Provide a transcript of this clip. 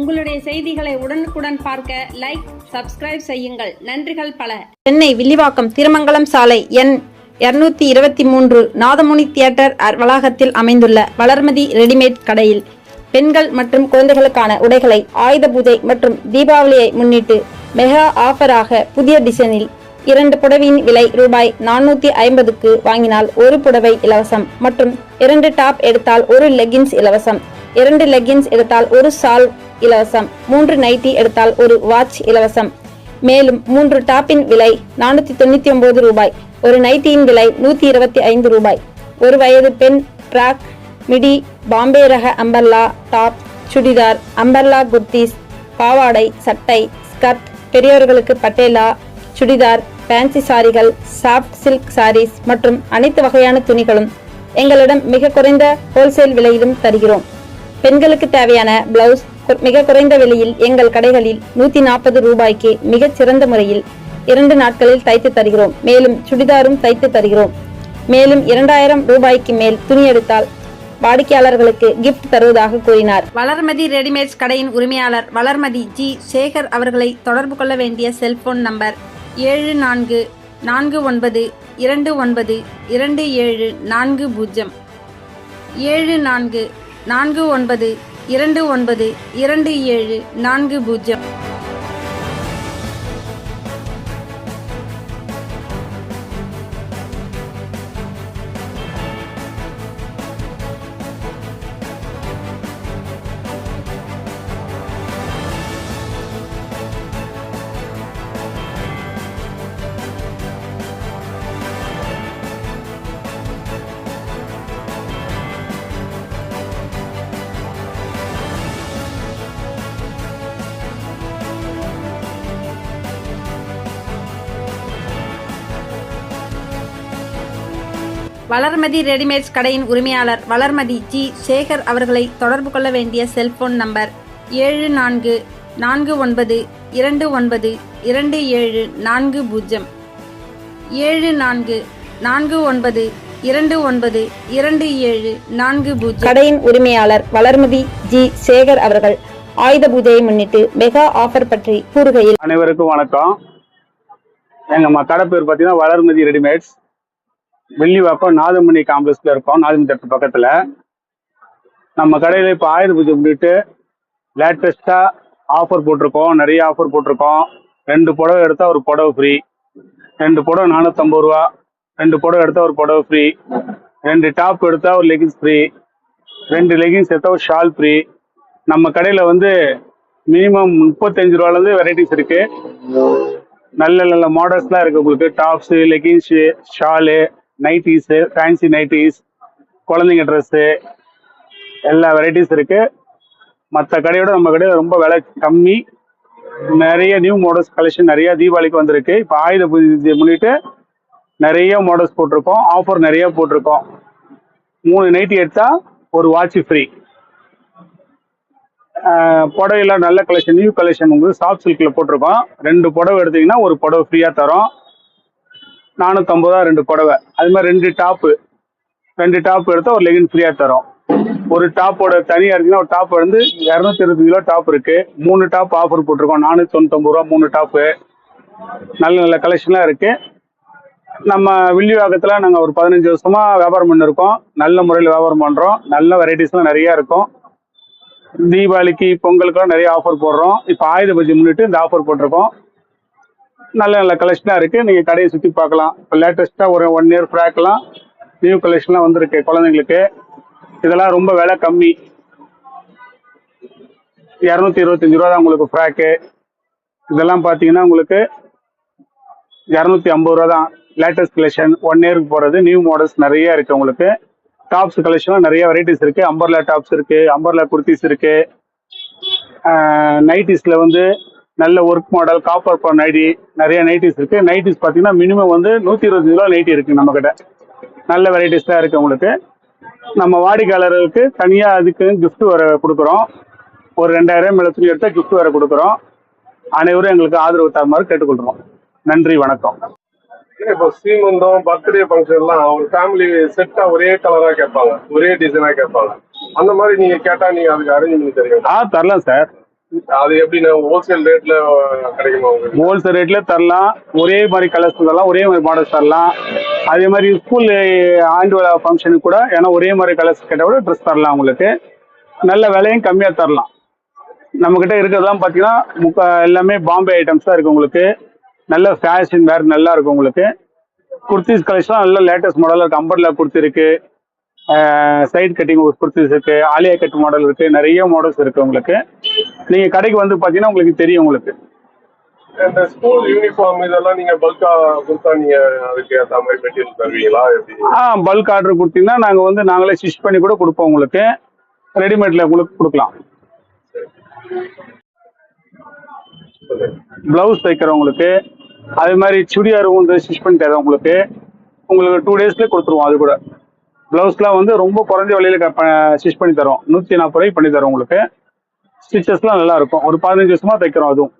உங்களுடைய செய்திகளை உடனுக்குடன் பார்க்க லைக் சப்ஸ்கிரைப் செய்யுங்கள். நன்றிகள் பல. சென்னை வில்லிவாக்கம் திருமங்கலம் சாலை எண் இருநூத்தி இருபத்தி மூன்று நாதமுனி தியேட்டர் வளாகத்தில் அமைந்துள்ள வளர்மதி ரெடிமேட் கடையில் பெண்கள் மற்றும் குழந்தைகளுக்கான உடைகளை ஆயுத பூஜை மற்றும் தீபாவளியை முன்னிட்டு மெகா ஆஃபராக புதிய டிசைனில் இரண்டு புடவையின் விலை ரூபாய் நானூத்தி ஐம்பதுக்கு வாங்கினால் ஒரு புடவை இலவசம் மற்றும் இரண்டு டாப் எடுத்தால் ஒரு லெகின்ஸ் இலவசம் இரண்டு லெகின்ஸ் எடுத்தால் ஒரு சால் இலவசம். மூன்று நைட்டி எடுத்தால் ஒரு வாட்ச் இலவசம். மேலும் மூன்று டாப்பின் விலை நானூத்தி தொண்ணூத்தி ஒன்பது ரூபாய். ஒரு நைட்டியின் விலை நூத்தி இருபத்தி ஐந்து ரூபாய். ஒரு வயது பெண் ட்ராக் மிடி பாம்பே ரக umbrella top churidar umbrella kurtis பாவாடை சட்டை ஸ்கர்ட் பெரியவர்களுக்கு பட்டேலா சுடிதார் ஃபேன்சி சாரிகள் சாஃப்ட் சில்க் சாரீஸ் மற்றும் அனைத்து வகையான துணிகளும் எங்களிடம் மிக குறைந்த ஹோல்சேல் விலையிலும் தருகிறோம். பெண்களுக்கு தேவையான பிளவுஸ் மிக குறைந்த விலையில் எங்கள் கடைகளில் நூத்தி நாற்பது ரூபாய்க்கு மிகச் சிறந்த முறையில் இரண்டு நாட்களில் தைத்து தருகிறோம். மேலும் சுடிதாரும் தைத்து தருகிறோம். மேலும் இரண்டாயிரம் ரூபாய்க்கு மேல் துணி எடுத்தால் வாடிக்கையாளர்களுக்கு கிஃப்ட் தருவதாக கூறினார். வளர்மதி ரெடிமேட்ஸ் கடையின் உரிமையாளர் வளர்மதி ஜி. சேகர் அவர்களை தொடர்பு கொள்ள வேண்டிய செல்போன் நம்பர் ஏழு நான்கு நான்கு ஒன்பது இரண்டு ஒன்பது இரண்டு ஏழு நான்கு பூஜ்ஜியம். ஏழு நான்கு நான்கு ஒன்பது இரண்டு ஒன்பது இரண்டு ஏழு நான்கு பூஜ்ஜியம். வளர்மதி ரெடிமேட்ஸ் கடையின் உரிமையாளர் வளர்மதி ஜி. சேகர் அவர்களை தொடர்பு கொள்ள வேண்டிய செல்போன் நம்பர் ஏழு நான்கு நான்கு ஒன்பது இரண்டு ஒன்பது இரண்டு ஏழு நான்கு பூஜ்ஜியம். ஏழு நான்கு நான்கு ஒன்பது இரண்டு ஒன்பது இரண்டு ஏழு நான்கு பூஜ்ஜியம். கடையின் உரிமையாளர் வளர்மதி ஜி. சேகர் அவர்கள் ஆயுத பூஜையை முன்னிட்டு மெகா ஆஃபர் பற்றி கூறுகையில் அனைவருக்கும் வணக்கம். எங்க கடை பேர் பார்த்தீங்கன்னா வளர்மதி ரெடிமேட்ஸ். வெள்ளிவாக்கம் நாதமணி காம்ப்ளெக்ஸில் இருக்கோம். நாதமணி தட்டு பக்கத்தில். நம்ம கடையில் இப்போ ஆயுத பூஜை முன்னிட்டு லேட்டஸ்ட்டாக ஆஃபர் போட்டிருக்கோம். நிறைய ஆஃபர் போட்டிருக்கோம். ரெண்டு புடவை எடுத்தால் ஒரு புடவை ஃப்ரீ ரெண்டு புடவை நானூற்றம்பது ரூபா. ரெண்டு புடவை எடுத்தால் ஒரு புடவை ஃப்ரீ ரெண்டு டாப் எடுத்தால் ஒரு லெகின்ஸ் ஃப்ரீ ரெண்டு லெகின்ஸ் எடுத்தால் ஒரு ஷால் ஃப்ரீ நம்ம கடையில் வந்து மினிமம் முப்பத்தஞ்சு ரூபாலேருந்து வெரைட்டிஸ் இருக்குது நல்ல நல்ல மாடல்ஸ்லாம் இருக்குது உங்களுக்கு. Tops leggings shawl nighties fancy nighties குழந்தைங்க ட்ரெஸ்ஸு எல்லா வெரைட்டிஸ் இருக்குது மற்ற கடையோட நம்ம கடையில் ரொம்ப விலை கம்மி. நிறைய நியூ மாடல்ஸ் கலெக்ஷன் நிறைய தீபாவளிக்கு வந்திருக்கு. இப்போ ஆயுத பூஜை முன்னிட்டு நிறைய மாடல்ஸ் போட்டிருக்கோம். ஆஃபர் நிறைய போட்டிருக்கோம். மூணு நைட்டி எடுத்தால் ஒரு வாட்ச் ஃப்ரீ புடவைலாம் நல்ல கலெக்ஷன் நியூ கலெக்ஷன் உங்களுக்கு சாஃப்ட் சில்கில் போட்டிருக்கோம். ரெண்டு புடவை எடுத்தீங்கன்னா ஒரு புடவை ஃப்ரீயாக தரோம். நானூற்றம்பது ரூபா ரெண்டு புடவை. அது மாதிரி ரெண்டு டாப்பு ரெண்டு டாப் எடுத்தால் ஒரு லெகின் ஃப்ரீயாக தரோம். ஒரு டாப்போட தனியாக இருக்குன்னா ஒரு டாப் வந்து இரநூத்தி இருபது கிலோ டாப் இருக்கு. மூணு டாப் ஆஃபர் போட்டிருக்கோம். நானூற்றி தொண்ணூத்தொம்பது ரூபா மூணு டாப்பு நல்ல நல்ல கலெக்ஷன்லாம் இருக்கு. நம்ம வில்லிவாக்கத்தில் நாங்கள் ஒரு பதினஞ்சு வருஷமா வியாபாரம் பண்ணிருக்கோம். நல்ல முறையில் வியாபாரம் பண்ணுறோம் நல்ல வெரைட்டிஸ்லாம் நிறையா இருக்கும். தீபாவளிக்கு பொங்கலுக்கெல்லாம் நிறைய ஆஃபர் போடுறோம். இப்போ ஆயுத பூஜை முன்னிட்டு இந்த ஆஃபர் போட்டிருக்கோம். நல்ல நல்ல கலெக்ஷனாக இருக்குது நீங்கள் கடையை சுற்றி பார்க்கலாம். இப்போ லேட்டஸ்ட்டாக ஒரு ஒன் இயர் ஃப்ராக்லாம் நியூ கலெக்ஷன்லாம் வந்திருக்கு குழந்தைங்களுக்கு. இதெல்லாம் ரொம்ப விலை கம்மி. இரநூத்தி இருபத்தஞ்சி ரூபா தான் உங்களுக்கு ஃப்ராக்கு இதெல்லாம் பார்த்தீங்கன்னா உங்களுக்கு இரநூத்தி ஐம்பது ரூபா தான். லேட்டஸ்ட் கலெக்ஷன் ஒன் இயருக்கு போகிறது நியூ மாடல்ஸ் நிறைய இருக்குது உங்களுக்கு. டாப்ஸ் கலெக்ஷன்லாம் நிறைய வெரைட்டிஸ் இருக்குது அம்பர்லா டாப்ஸ் இருக்குது அம்பர்லா குர்த்திஸ் இருக்குது நைட்டிஸில் வந்து நல்ல ஒர்க் மாடல் காப்பர் பா நைட்டி நிறைய நைட்டிஸ் இருக்கு. நைட்டிஸ் பார்த்தீங்கன்னா மினிமம் வந்து நூற்றி இருபது ரூபா நைட்டி இருக்கு நம்ம கிட்ட நல்ல வெரைட்டிஸ் தான் இருக்கு உங்களுக்கு. நம்ம வாடிக்கையாளர்களுக்கு தனியாக அதுக்கு gift வர கொடுக்குறோம். ஒரு ரெண்டாயிரம் துணி எடுத்தால் gift வர கொடுக்குறோம். அனைவரும் எங்களுக்கு ஆதரவு தருமாறு கேட்டுக்கொள்கிறோம் நன்றி வணக்கம். இப்போ சீமந்தம் பர்த்டே ஃபங்க்ஷன்லாம் ஒரு ஃபேமிலி செட்டா ஒரே கலரா கேட்பாங்க. ஒரே டிசைனா கேட்பாங்க. அந்த மாதிரி நீங்க கேட்டா நீங்க அதுக்கு அரேஞ்ச் பண்ணி தருவீங்க ஆ தரலாம் சார் அது எப்படின்னா ஹோல்சேல் ரேட்ல கிடைக்குமா ஹோல்சேல் ரேட்ல தரலாம். ஒரே மாதிரி கலர்ஸ் தரலாம் ஒரே மாதிரி மாடல்ஸ் தரலாம். அதே மாதிரி ஸ்கூல் ஆண்டு விழா ஃபங்க்ஷனுக்கு கூட ஏன்னா ஒரே மாதிரி கலர்ஸ் கேட்டால் கூட ட்ரெஸ் தரலாம் உங்களுக்கு. நல்ல விலையும் கம்மியாக தரலாம். நம்மக்கிட்ட இருக்கிறதெல்லாம் பார்த்தீங்கன்னா முக்கா எல்லாமே பாம்பே ஐட்டம்ஸ் தான் இருக்குது உங்களுக்கு. நல்ல ஃபேஷன் வேர் நல்லா இருக்கும் உங்களுக்கு. குர்த்திஸ் கலெக்ஷன் நல்ல லேட்டஸ்ட் மாடலில் இருக்குது அம்பர்லா குர்த்தி இருக்குது சைட் கட்டிங் குர்த்திஸ் இருக்குது ஆலியா கட் மாடல் இருக்குது நிறைய மாடல்ஸ் இருக்குது உங்களுக்கு. நீங்கள் கடைக்கு வந்து பார்த்தீங்கன்னா உங்களுக்கு தெரியும் உங்களுக்கு. இந்த ஸ்கூல் யூனிஃபார்ம் இதெல்லாம் நீங்க பல்கா கொடுத்தா நீங்க அதுக்கு ஏற்ற மாதிரி மெட்டீரியல் தருவீங்களா? ஆ பல்க் ஆர்டர் கொடுத்தீங்கன்னா நாங்கள் வந்து நாங்களே ஸ்டிச் பண்ணி கூட கொடுப்போம் உங்களுக்கு. ரெடிமேட்ல உங்களுக்கு கொடுக்கலாம். ப்ளவுஸ் தைக்கிறவங்களுக்கு அதே மாதிரி சுடிதார் வந்து ஸ்டிச் பண்ணி தரோம் உங்களுக்கு உங்களுக்கு டூ டேஸ்லேயே கொடுத்துருவோம் அது கூட. ப்ளவுஸ்லாம் வந்து ரொம்ப குறைஞ்ச விலையில ஸ்டிச் பண்ணி தரோம் நூற்றி நாற்பது ரூபாய்க்கு பண்ணி தரோம் உங்களுக்கு. ஸ்டிச்சஸ்லாம் நல்லா இருக்கும். ஒரு பதினஞ்சு வருஷமா தைக்கிறோம் அதுவும்.